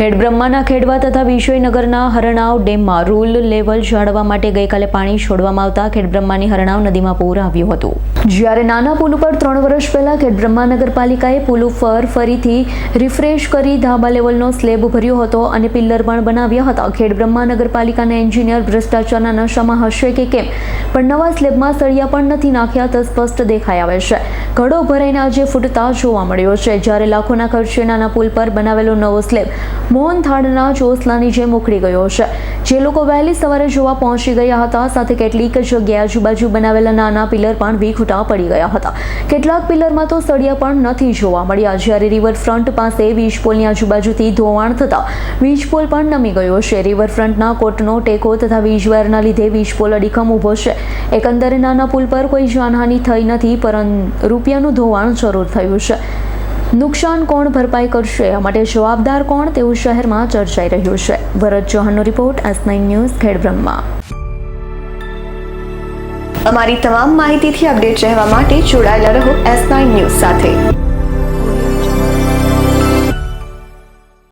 ખેડબ્રહ્માના ખેડવા તથા વિશ્વનગરના હરણાવ ડેમમાં રૂલ લેવલ જાળવવા માટે ગઈકાલે પાણી છોડવામાં આવતા ખેડબ્રહ્માની હરણાવ નદીમાં પૂર આવ્યું હતું. જ્યારે નાના પુલ ઉપર ત્રણ વર્ષ પહેલા ખેડબ્રહ્મા નગરપાલિકાએ પુલ ઉપર ફરીથી રિફ્રેશ કરી ધાબા લેવલનો સ્લેબ ભર્યો હતો અને પિલ્લર પણ બનાવ્યા હતા. ખેડબ્રહ્મા નગરપાલિકાના એન્જિનિયર ભ્રષ્ટાચારના નશામાં હશે કે કેમ? પણ નવા સ્લેબમાં સળિયા પણ નથી નાખ્યા તો સ્પષ્ટ દેખાઈ આવે છે. ઘડો ભરાઈને આજે ફૂટતા જોવા મળ્યો છે. જ્યારે લાખોના ખર્ચે નાના પુલ પર બનાવેલો નવો સ્લેબ મોહન થાળના ચોસલાની જેમ ઉખડી ગયો છે. જે લોકો વહેલી સવારે જોવા પહોંચી ગયા હતા, સાથે કેટલીક જગ્યાએ આજુબાજુ બનાવેલા નાના પિલર પણ વીખૂટા પડી ગયા હતા. કેટલાક પિલરમાં તો સળિયા પણ નથી જોવા મળ્યા. જ્યારે રિવરફ્રન્ટ પાસે વીજપોલની આજુબાજુથી ધોવાણ થતા, વીજ પોલ પણ નમી ગયો છે. રિવરફ્રન્ટના કોટનો ટેકો તથા વીજવાયરના લીધે વીજપોલ અડીખમ ઊભો છે. એકંદરે નાના પુલ પર કોઈ જાનહાનિ થઈ નથી, પરંતુ રૂપિયાનું ધોવાણ શરૂ થયું છે. નુકસાન કોણ ભરપાઈ કરશે? આ માટે જવાબદાર કોણ તેવું શહેરમાં ચર્ચાઈ રહ્યું છે. Bharat ચૌહાણનો report S nine news, Khedbrahma. અમારી તમામ માહિતીથી અપડેટ રહેવા માટે જોડાયેલા રહો એસ નાઇન ન્યૂઝ સાથે.